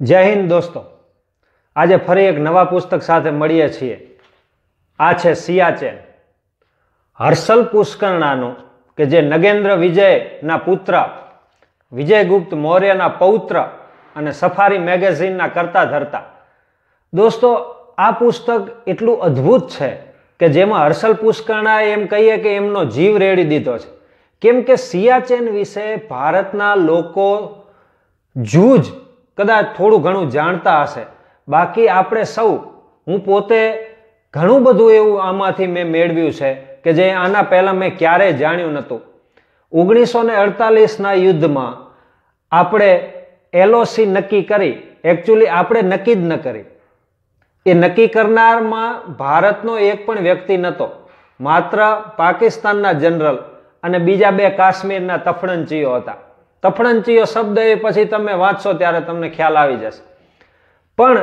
જય હિન્દ દોસ્તો. આજે ફરી એક નવા પુસ્તક સાથે મળીએ છીએ. આ છે સિયાચેન હર્ષલ પુષ્કરણાનું, કે જે નગેન્દ્ર વિજયના પુત્ર, વિજયગુપ્ત મૌર્યના પૌત્ર અને સફારી મેગેઝિનના કરતા ધરતા. દોસ્તો, આ પુસ્તક એટલું અદ્ભુત છે કે જેમાં હર્ષલ પુષ્કરણાએ એમ કહીએ કે એમનો જીવ રેડી દીધો છે. કેમ કે સિયાચેન વિશે ભારતના લોકો જૂજ કદાચ થોડું ઘણું જાણતા હશે. બાકી આપણે સૌ, હું પોતે ઘણું બધું એવું આમાંથી મેં મેળવ્યું છે કે જે આના પહેલાં મેં ક્યારેય જાણ્યું નહોતું. ઓગણીસો ને અડતાલીસના યુદ્ધમાં આપણે એલઓસી નક્કી કરી. એકચ્યુઅલી આપણે નક્કી જ ન કરી. એ નક્કી કરનારમાં ભારતનો એક પણ વ્યક્તિ નહોતો. માત્ર પાકિસ્તાનના જનરલ અને બીજા બે કાશ્મીરના તફડંચીઓ હતા. તફડંચીઓ શબ્દ એ પછી તમે વાંચશો ત્યારે તમને ખ્યાલ આવી જશે. પણ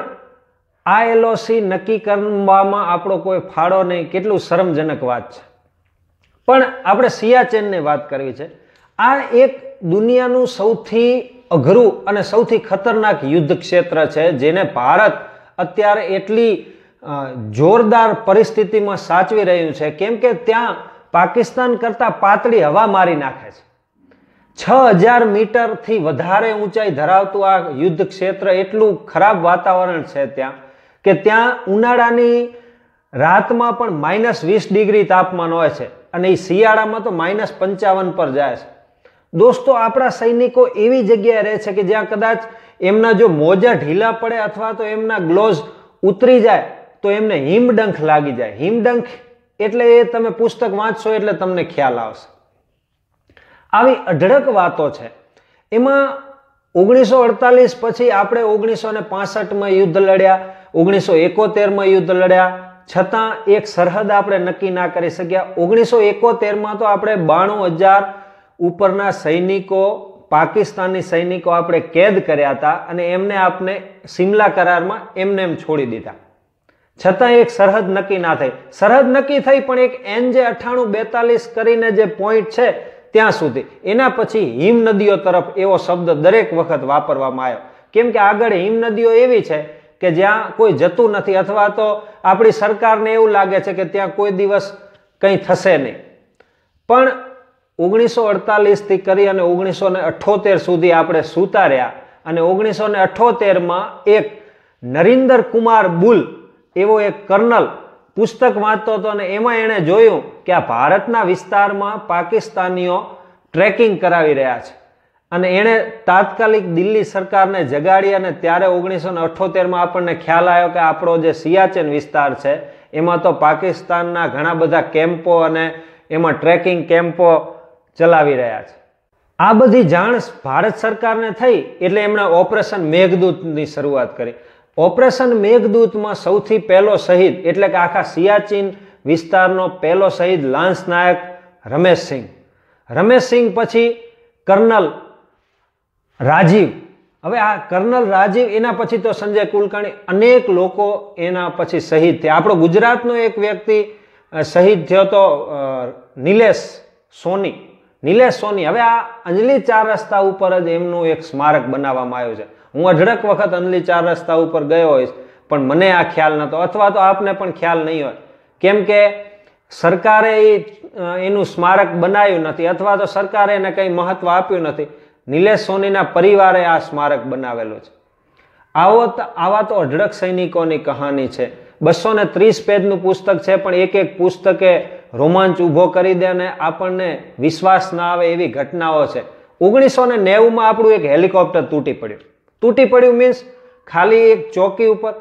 આ એલઓસી નક્કી કરવામાં આપણો કોઈ ફાળો નહીં, કેટલું શરમજનક વાત છે. પણ આપણે સિયાચેનની વાત કરવી છે. આ એક દુનિયાનું સૌથી અઘરું અને સૌથી ખતરનાક યુદ્ધ ક્ષેત્ર છે, જેને ભારત અત્યારે એટલી જોરદાર પરિસ્થિતિમાં સાચવી રહ્યું છે. કેમ કે ત્યાં પાકિસ્તાન કરતાં પાતળી હવા મારી નાખે છે. છ હજાર મીટરથી વધારે ઊંચાઈ ધરાવતું આ યુદ્ધ ક્ષેત્ર એટલું ખરાબ વાતાવરણ છે ત્યાં કે ત્યાં ઉનાળાની રાતમાં પણ માઇનસ વીસ ડિગ્રી તાપમાન હોય છે અને એ શિયાળામાં તો માઇનસ પંચાવન પર જાય છે. દોસ્તો, આપણા સૈનિકો એવી જગ્યાએ રહે છે કે જ્યાં કદાચ એમના જો મોજા ઢીલા પડે અથવા તો એમના ગ્લોઝ ઉતરી જાય તો એમને હિમડંખ લાગી જાય. હિમડંખ એટલે એ તમે પુસ્તક વાંચશો એટલે તમને ખ્યાલ આવશે. આવી અઢળક વાતો છે. એમાં ઓગણીસો અડતાલીસ પછી આપણે ઓગણીસો ને પાસઠમાં યુદ્ધ લડ્યા ઓગણીસો એકોતેરમાં યુદ્ધ લડ્યા, છતાં એક સરહદ આપણે નક્કી ના કરી શક્યા. ઓગણીસો એકોતેરમાં તો આપણે બાણું હજાર ઉપરના સૈનિકો પાકિસ્તાની સૈનિકો આપણે કેદ કર્યા હતા અને એમને આપણે સિમલા કરારમાં એમને એમ છોડી દીધા. છતાં એક સરહદ નક્કી ના થઈ. સરહદ નક્કી થઈ પણ એક એન જે અઠ્ઠાણું બેતાલીસ કરીને જે પોઈન્ટ છે ત્યાં સુધી. એના પછી હિમ નદીઓ તરફ એવો શબ્દ દરેક વખત વાપરવામાં આવ્યો. કેમ કે આગળ હિમ નદીઓ એવી છે કે જ્યાં કોઈ જતું નથી અથવા તો આપણી સરકારને એવું લાગે છે કે ત્યાં કોઈ દિવસ કંઈ થશે નહીં. પણ ઓગણીસો અડતાલીસથી કરી અને ઓગણીસો ને અઠ્ઠોતેર સુધી આપણે સૂતા રહ્યા અને ઓગણીસો ને અઠ્ઠોતેરમાં એક નરિન્દર કુમાર બુલ, એવો એક કર્નલ પુસ્તક વાંચતો હતો અને એમાં એણે જોયું કે આ ભારતના વિસ્તારમાં પાકિસ્તાનીઓ ટ્રેકિંગ કરાવી રહ્યા છે. અને એણે તાત્કાલિક દિલ્હી સરકારને જગાડી અને ત્યારે ઓગણીસો ને અઠોતેરમાં આપણને ખ્યાલ આવ્યો કે આપણો જે સિયાચેન વિસ્તાર છે, એમાં તો પાકિસ્તાનના ઘણા બધા કેમ્પો અને એમાં ટ્રેકિંગ કેમ્પો ચલાવી રહ્યા છે. આ બધી જાણ ભારત સરકારને થઈ એટલે એમણે ઓપરેશન મેઘદૂતની શરૂઆત કરી. ઓપરેશન મેઘદૂતમાં સૌથી પહેલો શહીદ, એટલે કે આખા સિયાચીન વિસ્તારનો પહેલો શહીદ લાન્સ નાયક રમેશસિંહ રમેશસિંહ પછી કર્નલ રાજીવ. હવે આ કર્નલ રાજીવ એના પછી તો સંજય કુલકર્ણી, અનેક લોકો એના પછી શહીદ થયા. આપણો ગુજરાતનો એક વ્યક્તિ શહીદ થયો તો નિલેશ સોની. નિલેશ સોની. હવે આ અંજલી ચાર રસ્તા ઉપર જ એમનું એક સ્મારક બનાવવામાં આવ્યું છે. હું અઢળક વખત અંદલી ચાર રસ્તા ઉપર ગયો હોઈશ, પણ મને આ ખ્યાલ નહોતો. અથવા તો આપને પણ ખ્યાલ નહીં હોય. કેમ કે સરકારે એનું સ્મારક બનાવ્યું નથી, અથવા તો સરકારે એને કંઈ મહત્વ આપ્યું નથી. નિલેશ સોનીના પરિવારે આ સ્મારક બનાવેલું છે. આવો આવા તો અઢળક સૈનિકોની કહાની છે. બસો ને ત્રીસ પેજનું પુસ્તક છે, પણ એક એક પુસ્તકે રોમાંચ ઊભો કરી દે અને આપણને વિશ્વાસ ના આવે એવી ઘટનાઓ છે. ઓગણીસો ને નેવુંમાં આપણું એક હેલિકોપ્ટર તૂટી પડ્યું. તૂટી પડ્યું મીન્સ ખાલી એક ચોકી ઉપર.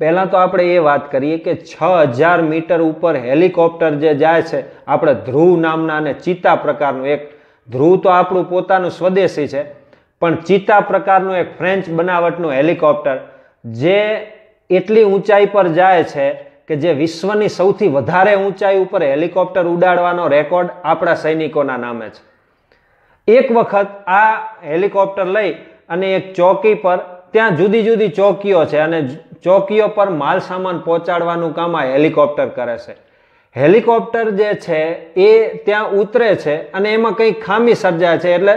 પહેલાં તો આપણે એ વાત કરીએ કે છ હજાર મીટર ઉપર હેલિકોપ્ટર જે જાય છે, આપણે ધ્રુવ નામના અને ચિત્તા પ્રકારનું એક, ધ્રુવ તો આપણું પોતાનું સ્વદેશી છે, પણ ચિત્તા પ્રકારનું એક ફ્રેન્ચ બનાવટનું હેલિકોપ્ટર જે એટલી ઊંચાઈ પર જાય છે કે જે વિશ્વની સૌથી વધારે ઊંચાઈ ઉપર હેલિકોપ્ટર ઉડાડવાનો રેકોર્ડ આપણા સૈનિકોના નામે છે. એક વખત આ હેલિકોપ્ટર લઈ અને એક ચોકી પર, ત્યાં જુદી જુદી ચોકીઓ છે અને ચોકીઓ પર માલ સામાન પહોંચાડવાનું કામ આ હેલિકોપ્ટર કરે છે. હેલિકોપ્ટર જે છે, એ ત્યાં ઉતરે છે અને એમાં કંઈ ખામી સર્જાય છે એટલે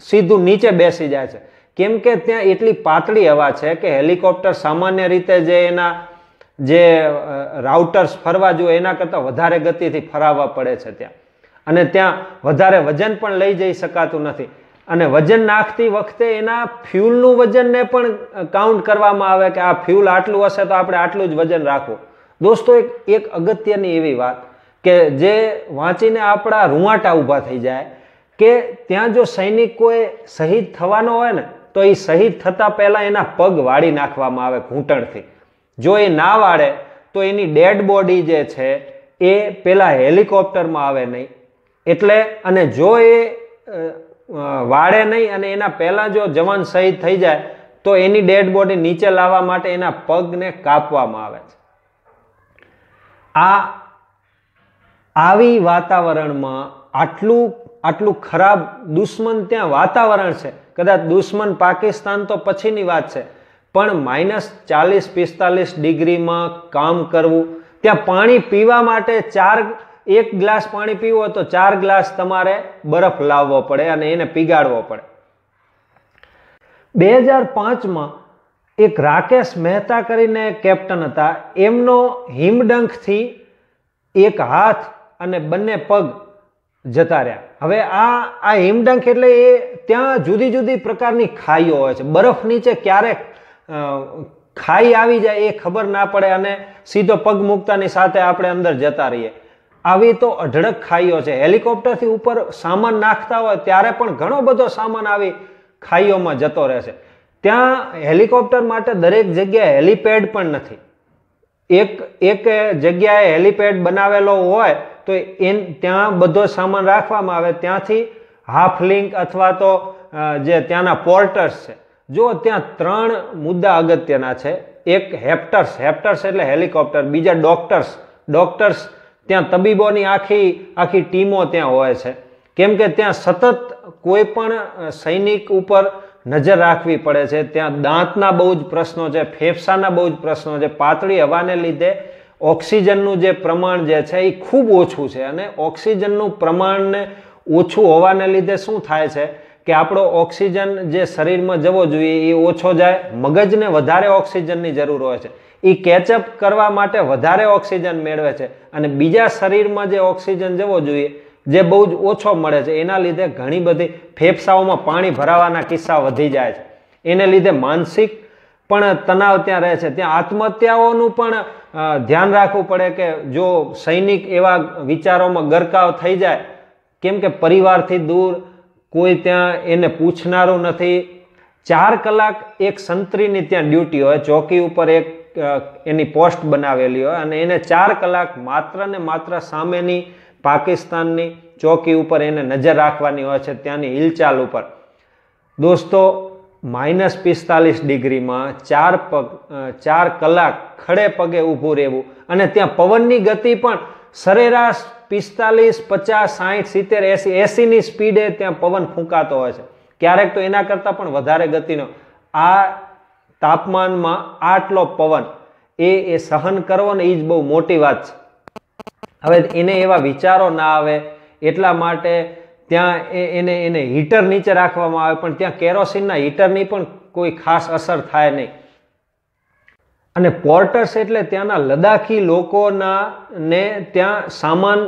સીધું નીચે બેસી જાય છે. કેમ કે ત્યાં એટલી પાતળી હવા છે કે હેલિકોપ્ટર સામાન્ય રીતે જે એના, જે રાઉટર્સ ફરવા જોઈએ એના કરતાં વધારે ગતિથી ફરાવવા પડે છે ત્યાં. અને ત્યાં વધારે વજન પણ લઈ જઈ શકાતું નથી. અને વજન નાખતી વખતે એના ફ્યુલનું વજનને પણ કાઉન્ટ કરવામાં આવે કે આ ફ્યુલ આટલું હશે તો આપણે આટલું જ વજન રાખવું. દોસ્તો, એક એક અગત્યની એવી વાત કે જે વાંચીને આપણા રૂંવાટા ઊભા થઈ જાય કે ત્યાં જો સૈનિકોએ શહીદ થવાનો હોય ને, તો એ શહીદ થતાં પહેલાં એના પગ વાળી નાખવામાં આવે ઘૂંટણથી. જો એ ના વાળે, તો એની ડેડ બોડી જે છે, એ પેલા હેલિકોપ્ટરમાં આવે નહીં. એટલે, અને જો એ વાળે નહીં અને એના પહેલાં જો જવાન શહીદ થઈ જાય, તો એની ડેડ બોડી નીચે લાવવા માટે એના પગને કાપવામાં આવે છે. આ આવી વાતાવરણમાં આટલું આટલું ખરાબ દુશ્મન ત્યાં વાતાવરણ છે. કદાચ દુશ્મન પાકિસ્તાન તો પછીની વાત છે, પણ માઇનસ ચાલીસ પિસ્તાલીસ ડિગ્રીમાં કામ કરવું, ત્યાં પાણી પીવા માટે ચાર એક ગ્લાસ પાણી પીવું તો ચાર ગ્લાસ તમારે બરફ લાવવો પડે અને એને પીગાડવો પડે. બે હજાર પાંચમાં એક રાકેશ મહેતા કરીને કેપ્ટન હતા. એમનો હિમડંખથી એક હાથ અને બંને પગ જતા રહ્યા. હવે આ આ હિમડંખ એટલે એ ત્યાં જુદી જુદી પ્રકારની ખાઈઓ હોય છે. બરફ નીચે ક્યારેક ખાઈ આવી જાય એ ખબર ના પડે અને સીધો પગ મૂકતાની સાથે આપણે અંદર જતા રહીએ. આવી તો અઢળક ખાઈઓ છે. હેલિકોપ્ટરથી ઉપર સામાન નાખતા હોય ત્યારે પણ ઘણો બધો સામાન આવી ખાઈઓમાં જતો રહે છે. ત્યાં હેલિકોપ્ટર માટે દરેક જગ્યાએ હેલિપેડ પણ નથી. એક એક જગ્યાએ હેલિપેડ બનાવેલો હોય તો એ ત્યાં બધો સામાન રાખવામાં આવે. ત્યાંથી હાફ લિંક અથવા તો જે ત્યાંના પોર્ટર્સ છે. જો ત્યાં ત્રણ મુદ્દા અગત્યના છે. એક હેપ્ટર્સ. હેપ્ટર્સ એટલે હેલિકોપ્ટર. બીજા ડોક્ટર્સ. ડોક્ટર્સ ત્યાં તબીબોની આખી આખી ટીમો ત્યાં હોય છે. કેમ કે ત્યાં સતત કોઈ પણ સૈનિક ઉપર નજર રાખવી પડે છે. ત્યાં દાંતના બહુ જ પ્રશ્નો છે, ફેફસાના બહુ જ પ્રશ્નો છે. પાતળી હવાને લીધે ઓક્સિજનનું જે પ્રમાણ જે છે એ ખૂબ ઓછું છે અને ઓક્સિજનનું પ્રમાણને ઓછું હોવાને લીધે શું થાય છે કે આપણો ઓક્સિજન જે શરીરમાં જવો જોઈએ એ ઓછો જાય, મગજને વધારે ઓક્સિજનની જરૂર હોય છે. એ કેચઅપ કરવા માટે વધારે ઓક્સિજન મેળવે છે. અને બીજા શરીરમાં જે ઓક્સિજન જવો જોઈએ, જે બહુ જ ઓછો મળે છે, એના લીધે ઘણી બધી ફેફસાઓમાં પાણી ભરાવાના કિસ્સા વધી જાય છે. એને લીધે માનસિક પણ તણાવ ત્યાં રહે છે. ત્યાં આત્મહત્યાઓનું પણ ધ્યાન રાખવું પડે કે જો સૈનિક એવા વિચારોમાં ગરકાવ થઈ જાય, કેમ કે પરિવારથી દૂર કોઈ ત્યાં એને પૂછનારું નથી. ચાર કલાક એક સંતરીની ત્યાં ડ્યુટી હોય, ચોકી ઉપર એક એની પોસ્ટ બનાવેલી હોય અને એને ચાર કલાક માત્ર ને માત્ર સામેની પાકિસ્તાનની ચોકી ઉપર એને નજર રાખવાની હોય છે ત્યાંની હિલચાલ ઉપર. દોસ્તો, માઇનસ પિસ્તાલીસ ડિગ્રીમાં ચાર પગ ચાર કલાક ખડે પગે ઊભું રહેવું અને ત્યાં પવનની ગતિ પણ સરેરાશ પિસ્તાલીસ, પચાસ સાહીઠ સિત્તેર, એસી, એસીની સ્પીડે ત્યાં પવન ફૂંકાતો હોય છે. ક્યારેક તો એના કરતાં પણ વધારે ગતિનો. આ તાપમાનમાં આટલો પવન, એ એ સહન કરવો ને એ જ બહુ મોટી વાત છે. હવે એને એવા વિચારો ના આવે, એટલા માટે ત્યાં એને એને હીટર નીચે રાખવામાં આવે, પણ ત્યાં કેરોસીનના હીટરની પણ કોઈ ખાસ અસર થાય નહીં. અને પોર્ટર્સ એટલે ત્યાંના લદાખી લોકોના ને ત્યાં સામાન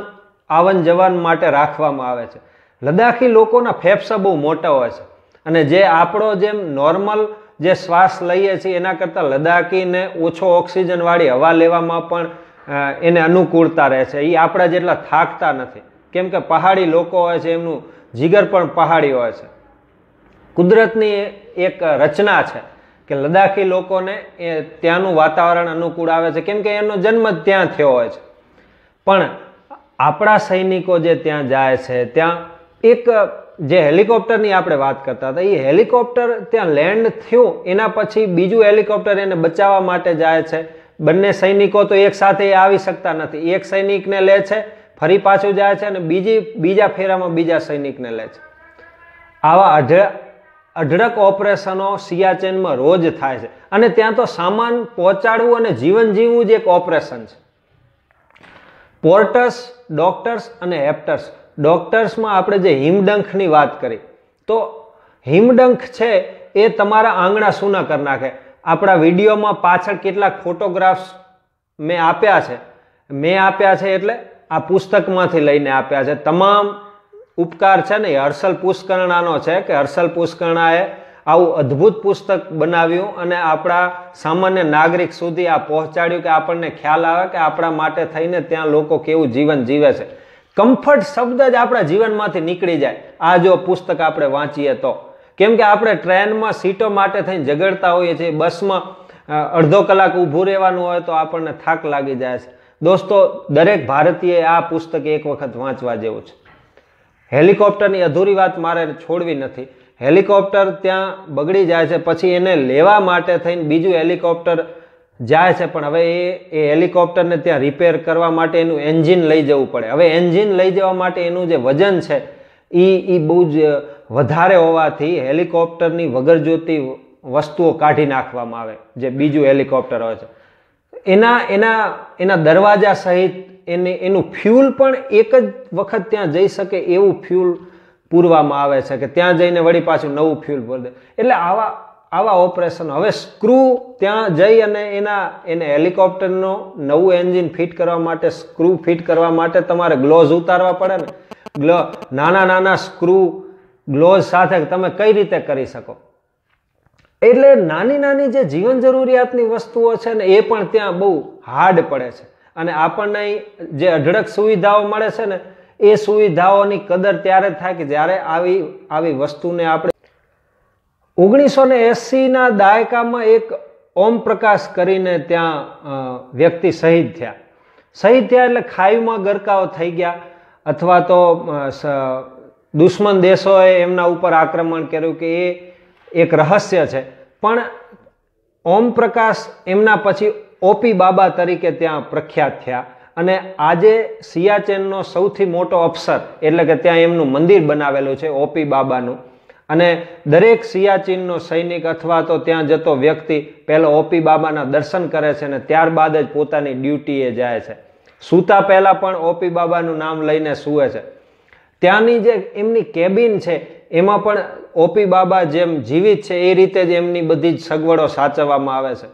આવન જવાન માટે રાખવામાં આવે છે. લદાખી લોકોના ફેફસા બહુ મોટા હોય છે. અને જે આપણો જેમ નોર્મલ જે શ્વાસ લઈએ છીએ, એના કરતાં લદાખીને ઓછો ઓક્સિજનવાળી હવા લેવામાં પણ એને અનુકૂળતા રહે છે. એ આપણા જેટલા થાકતા નથી. કેમ કે પહાડી લોકો હોય છે, એમનું જીગર પણ પહાડી હોય છે. કુદરતની એક રચના છે કે લદાખી લોકોને એ ત્યાંનું વાતાવરણ અનુકૂળ આવે છે. કેમ કે એનો જન્મ ત્યાં થયો હોય છે. પણ આપણા સૈનિકો જે ત્યાં જાય છે, ત્યાં એક જે હેલિકોપ્ટરની આપણે વાત કરતા હતા એ હેલિકોપ્ટર ત્યાં લેન્ડ થયું, એના પછી બીજું હેલિકોપ્ટર એને બચાવવા માટે જાય છે. બંને સૈનિકો તો એક સાથે આવી શકતા નથી. એક સૈનિકને લે છે, ફરી પાછું જાય છે અને બીજી, બીજા ફેરામાં બીજા સૈનિકને લે છે. આવા અઢ, અઢળક ઓપરેશનો સિયાચેનમાં રોજ થાય છે. અને ત્યાં તો સામાન પહોંચાડવું અને જીવન જીવવું જ એક ઓપરેશન છે. પોર્ટર્સ, ડોક્ટર્સ અને હેપ્ટર્સ ડોક્ટર્સમાં આપણે જે હિમડંખની વાત કરી, તો હિમડંખ છે એ તમારા આંગણા સૂના કરી નાખે. આપણા વિડીયોમાં પાછળ કેટલાક ફોટોગ્રાફ્સ મેં આપ્યા છે. મેં આપ્યા છે એટલે આ પુસ્તકમાંથી લઈને આપ્યા છે. તમામ ઉપકાર છે ને, એ હર્ષલ પુષ્કરણાનો છે કે હર્ષલ પુષ્કરણાએ આવું અદ્ભુત પુસ્તક બનાવ્યું અને આપણા સામાન્ય નાગરિક સુધી આ પહોંચાડ્યું કે આપણને ખ્યાલ આવે કે આપણા માટે થઈને ત્યાં લોકો કેવું જીવન જીવે છે. કમ્ફર્ટ શબ્દ જ આપણા જીવનમાંથી નીકળી જાય. આ જો પુસ્તક આપણે વાંચીએ તો. કેમ કે આપણે ટ્રેનમાં સીટો માટે થઈને ઝઘડતા હોઈએ છીએ, બસમાં અડધો કલાક ઊભું રહેવાનું હોય તો આપણને થાક લાગી જાય છે. દોસ્તો, દરેક ભારતીય આ પુસ્તક એક વખત વાંચવા જેવું છે. હેલિકોપ્ટરની અધૂરી વાત મારે છોડવી નથી. હેલિકોપ્ટર ત્યાં બગડી જાય છે, પછી એને લેવા માટે થઈને બીજું હેલિકોપ્ટર જાય છે, પણ હવે એ એ હેલિકોપ્ટરને ત્યાં રિપેર કરવા માટે એનું એન્જિન લઈ જવું પડે. હવે એન્જિન લઈ જવા માટે એનું જે વજન છે એ એ બહુ જ વધારે હોવાથી હેલિકોપ્ટરની વગર જોતી વસ્તુઓ કાઢી નાખવામાં આવે, જે બીજું હેલિકોપ્ટર હોય છે. એના એના એના દરવાજા સહિત એને, એનું ફ્યુલ પણ એક જ વખત ત્યાં જઈ શકે એવું ફ્યુલ પૂરવામાં આવે છે, કે ત્યાં જઈને વળી પાછું નવું ફ્યુલ ભરી દે. એટલે આવા આવા ઓપરેશન. હવે સ્ક્રૂ ત્યાં જઈ અને એના, એને હેલિકોપ્ટરનું નવું એન્જિન ફિટ કરવા માટે, સ્ક્રૂ ફિટ કરવા માટે તમારે ગ્લોઝ ઉતારવા પડે ને. ગ્લો, નાના નાના સ્ક્રૂ ગ્લોઝ સાથે તમે કઈ રીતે કરી શકો? એટલે નાની નાની જે જીવન જરૂરિયાતની વસ્તુઓ છે ને, એ પણ ત્યાં બહુ હાર્ડ પડે છે. અને આપણને જે અઢળક સુવિધાઓ મળે છે ને, એ સુવિધાઓની કદર ત્યારે થાય કે જ્યારે આવી આવી વસ્તુને આપણે ઓગણીસો ને એંસીના દાયકામાં એક ઓમ પ્રકાશ કરીને ત્યાં વ્યક્તિ શહીદ થયા. શહીદ થયા એટલે ખાઈમાં ગરકાઓ થઈ ગયા અથવા તો દુશ્મન દેશોએ એમના ઉપર આક્રમણ કર્યું કે એ એક રહસ્ય છે. પણ ઓમ પ્રકાશ એમના પછી ઓપી બાબા તરીકે ત્યાં પ્રખ્યાત થયા અને આજે સિયાચેનનો સૌથી મોટો અફસર એટલે કે ત્યાં એમનું મંદિર બનાવેલું છે, ઓપી બાબાનું. અને દરેક સિયાચીનનો સૈનિક અથવા તો ત્યાં જતો વ્યક્તિ પહેલો ઓપી બાબાના દર્શન કરે છે અને ત્યારબાદ જ પોતાની ડ્યુટીએ જાય છે. સૂતા પહેલાં પણ ઓપી બાબાનું નામ લઈને સૂવે છે. ત્યાંની જે એમની કેબિન છે, એમાં પણ ઓપી બાબા જેમ જીવિત છે, એ રીતે જ એમની બધી જ સગવડો સાચવવામાં આવે છે.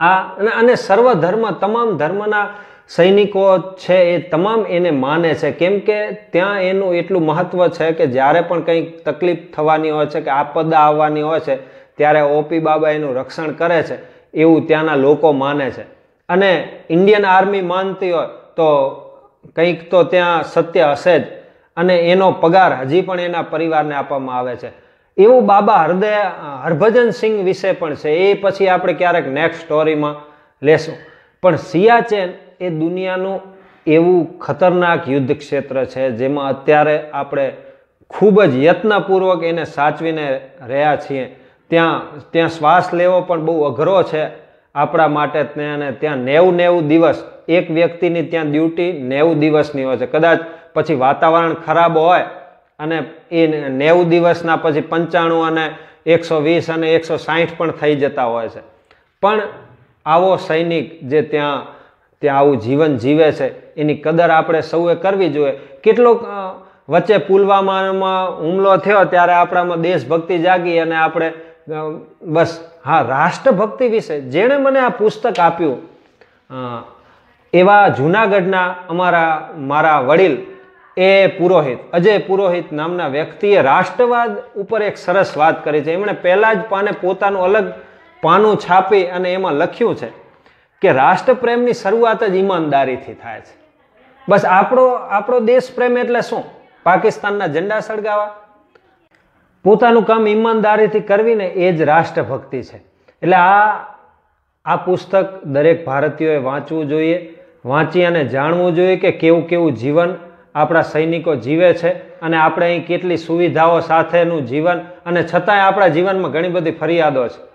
આ અને સર્વ ધર્મ તમામ ધર્મના સૈનિકો છે એ તમામ એને માને છે. કેમ કે ત્યાં એનું એટલું મહત્વ છે કે જ્યારે પણ કંઈક તકલીફ થવાની હોય છે કે આપદા આવવાની હોય છે, ત્યારે ઓપી બાબા એનું રક્ષણ કરે છે, એવું ત્યાંના લોકો માને છે. અને ઇન્ડિયન આર્મી માનતી હોય તો કંઈક તો ત્યાં સત્ય હશે જ. અને એનો પગાર હજી પણ એના પરિવારને આપવામાં આવે છે. એવું બાબા હૃદય હરભજન સિંહ વિશે પણ છે. એ પછી આપણે ક્યારેક નેક્સ્ટ સ્ટોરીમાં લેશું. પણ સિયાચેન એ દુનિયાનું એવું ખતરનાક યુદ્ધ ક્ષેત્ર છે, જેમાં અત્યારે આપણે ખૂબ જ યત્નપૂર્વક એને સાચવીને રહ્યા છીએ. ત્યાં ત્યાં શ્વાસ લેવો પણ બહુ અઘરો છે આપણા માટે ત્યાં ત્યાં નેવું નેવું દિવસ, એક વ્યક્તિની ત્યાં ડ્યુટી નેવું દિવસની હોય છે. કદાચ પછી વાતાવરણ ખરાબ હોય અને એ નેવું દિવસના પછી પંચાણું અને એકસો વીસ અને એકસો સાહીઠ પણ થઈ જતા હોય છે. પણ આવો સૈનિક જે ત્યાં ત્યાં આવું જીવન જીવે છે, એની કદર આપણે સૌએ કરવી જોઈએ. કેટલોક વચ્ચે પુલવામામાં હુમલો થયો ત્યારે આપણામાં દેશભક્તિ જાગી અને આપણે બસ, હા, રાષ્ટ્રભક્તિ વિશે જેણે મને આ પુસ્તક આપ્યું એવા જૂનાગઢના અમારા, મારા વડીલ, એ પુરોહિત, અજય પુરોહિત નામના વ્યક્તિએ રાષ્ટ્રવાદ ઉપર એક સરસ વાત કરી છે. એમણે પહેલાં જ પાને પોતાનું અલગ પાનું છાપી અને એમાં લખ્યું છે. કે રાષ્ટ્રપ્રેમની શરૂઆત જ ઈમાનદારીથી થાય છે. બસ આપણો આપણો દેશ પ્રેમ એટલે શું? પાકિસ્તાનના ઝંડા સળગાવા પોતાનું કામ ઈમાનદારીથી કરવીને એ જ રાષ્ટ્રભક્તિ છે. એટલે આ આ પુસ્તક દરેક ભારતીયોએ વાંચવું જોઈએ, વાંચી અને જાણવું જોઈએ કે કેવું કેવું જીવન આપણા સૈનિકો જીવે છે અને આપણે અહીં કેટલી સુવિધાઓ સાથેનું જીવન અને છતાંય આપણા જીવનમાં ઘણી બધી ફરિયાદો છે.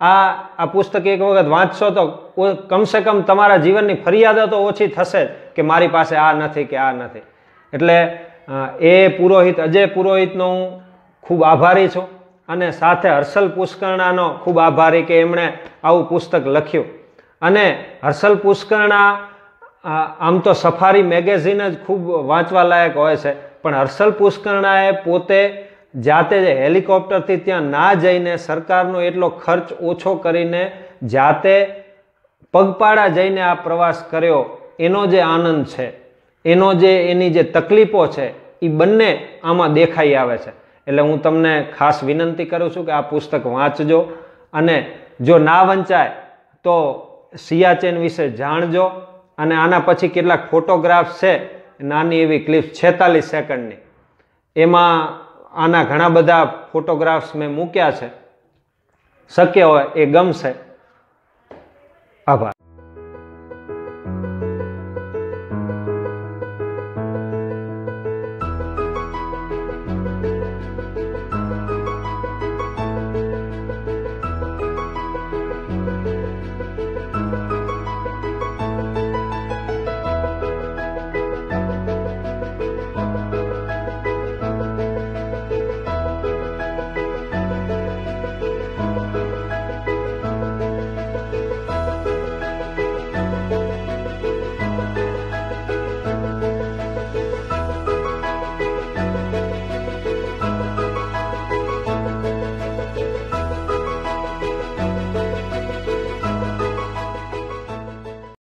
આ આ પુસ્તક એક વખત વાંચશો તો કમસે કમ તમારા જીવનની ફરિયાદો તો ઓછી થશે જ કે મારી પાસે આ નથી કે આ નથી. એટલે એ પુરોહિત, અજય પુરોહિતનો હું ખૂબ આભારી છું અને સાથે હર્ષલ પુષ્કરણાનો ખૂબ આભારી કે એમણે આવું પુસ્તક લખ્યું. અને હર્ષલ પુષ્કરણા આમ તો સફારી મેગેઝિન જ ખૂબ વાંચવા લાયક હોય છે, પણ હર્ષલ પુષ્કરણાએ પોતે જાતે જ હેલિકોપ્ટરથી ત્યાં ના જઈને સરકારનો એટલો ખર્ચ ઓછો કરીને જાતે પગપાળા જઈને આ પ્રવાસ કર્યો, એનો જે આનંદ છે, એનો જે એની જે તકલીફો છે એ બંને આમાં દેખાઈ આવે છે. એટલે હું તમને ખાસ વિનંતી કરું છું કે આ પુસ્તક વાંચજો અને જો ના વંચાય તો સિયાચેન વિશે જાણજો અને આના પછી કેટલાક ફોટોગ્રાફ્સ છે, નાની એવી ક્લિપ્સ છેતાલીસ સેકન્ડની. એમાં આના ઘણા બધા ફોટોગ્રાફ્સ મેં મૂક્યા છે. શક્ય હોય એ ગમશે. આભાર.